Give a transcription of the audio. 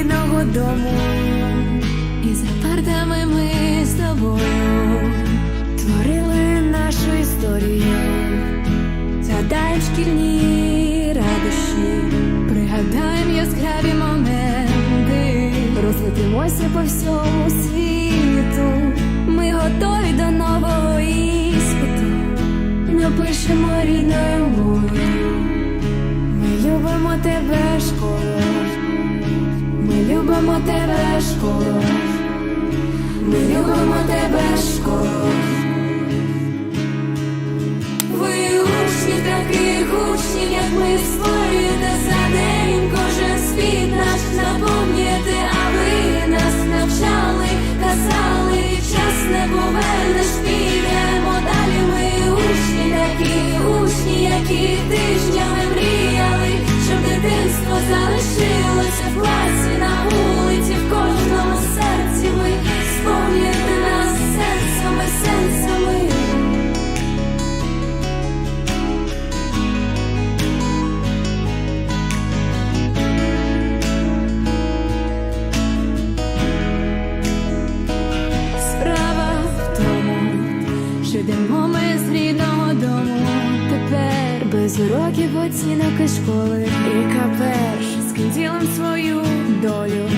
рідного дому. І за партами ми з тобою Творили нашу історію, згадаєм шкільні радощі, пригадаєм яскраві моменти. розлетимося по всьому світу. Ми готові до нового іспиту. Напишемо рідною мовою. Ми любимо тебе, школо. Тебе, школо. Ми любимо тебе, школо. Ви учні таких учнів, як ми створюєте за день кожен світ наш наповнюєте, а ви нас навчали, казали, час не повернеш, Без уроків оцінок і школи, яка перша з ким свою долю і.